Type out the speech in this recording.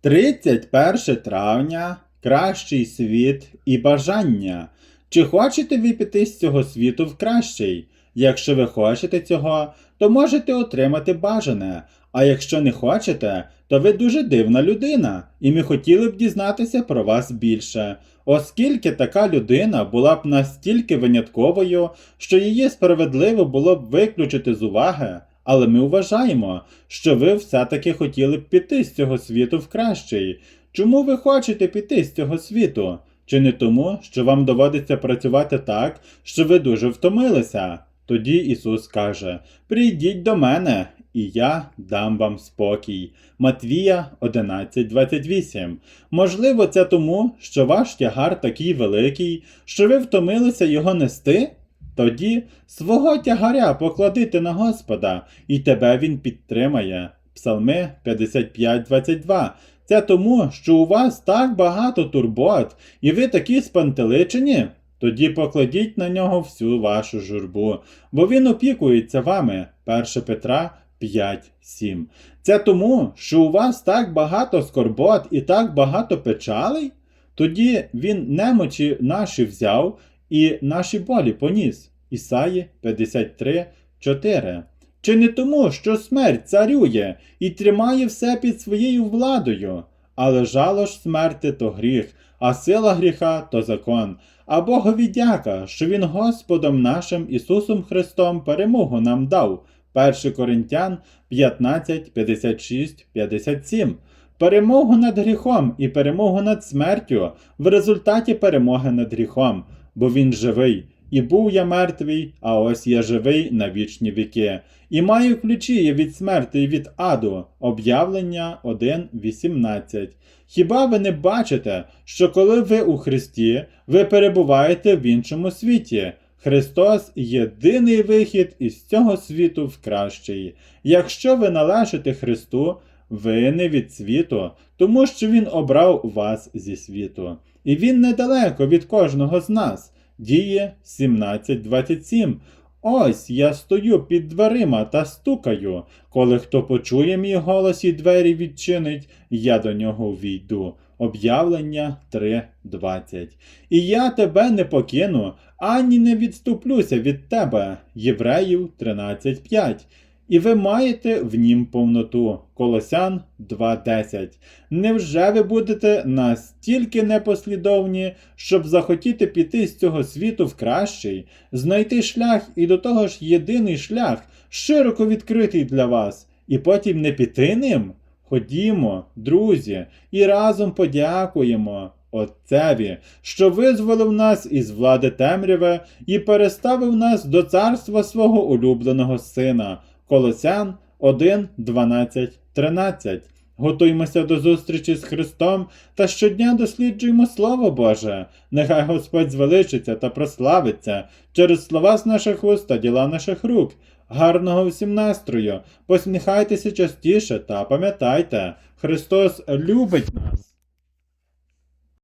31 травня кращий світ і бажання. Чи хочете ви піти з цього світу в кращий? Якщо ви хочете цього, то можете отримати бажане. А якщо не хочете, то ви дуже дивна людина, і ми хотіли б дізнатися про вас більше, оскільки така людина була б настільки винятковою, що її справедливо було б виключити з уваги. Але ми вважаємо, що ви все-таки хотіли б піти з цього світу в кращий. Чому ви хочете піти з цього світу? Чи не тому, що вам доводиться працювати так, що ви дуже втомилися? Тоді Ісус каже: Прийдіть до мене, і я дам вам спокій. Матвія 11.28. Можливо, це тому, що ваш тягар такий великий, що ви втомилися його нести? Тоді свого тягаря покладити на Господа, і тебе він підтримає. Псалми 55.22. Це тому, що у вас так багато турбот, і ви такі спантеличені? Тоді покладіть на нього всю вашу журбу, бо він опікується вами. 1 Петра 5.7. Це тому, що у вас так багато скорбот і так багато печалей? Тоді він немочі наші взяв і наші болі поніс. Ісаї 53, 4. Чи не тому, що смерть царює і тримає все під своєю владою? Але жало ж смерти то гріх, а сила гріха то закон. А Богові дяка, що Він Господом нашим Ісусом Христом перемогу нам дав. 1 Коринтян 15, 56, 57. Перемогу над гріхом і перемогу над смертю в результаті перемоги над гріхом, бо він живий. І був я мертвий, а ось я живий на вічні віки, і маю ключі від смерти і від аду. Об'явлення 1.18. Хіба ви не бачите, що коли ви у Христі, ви перебуваєте в іншому світі? Христос єдиний вихід із цього світу в кращий. Якщо ви належите Христу, ви не від світу, тому що Він обрав вас зі світу. І Він недалеко від кожного з нас. Діє 17.27. Ось я стою під дверима та стукаю. Коли хто почує мій голос і двері відчинить, я до нього війду. Об'явлення 3.20. І я тебе не покину, ані не відступлюся від тебе. Євреїв 13.5. І ви маєте в нім повноту. Колосян 2.10. Невже ви будете настільки непослідовні, щоб захотіти піти з цього світу в кращий, знайти шлях і до того ж єдиний шлях, широко відкритий для вас, і потім не піти ним? Ходімо, друзі, і разом подякуємо Отцеві, що визволив нас із влади темряви і переставив нас до царства свого улюбленого Сина. Колосян 1, 12, 13. Готуймося до зустрічі з Христом та щодня досліджуємо Слово Боже. Нехай Господь звеличиться та прославиться через слова з наших уст та діла наших рук. Гарного всім настрою! Посміхайтеся частіше та пам'ятайте, Христос любить нас.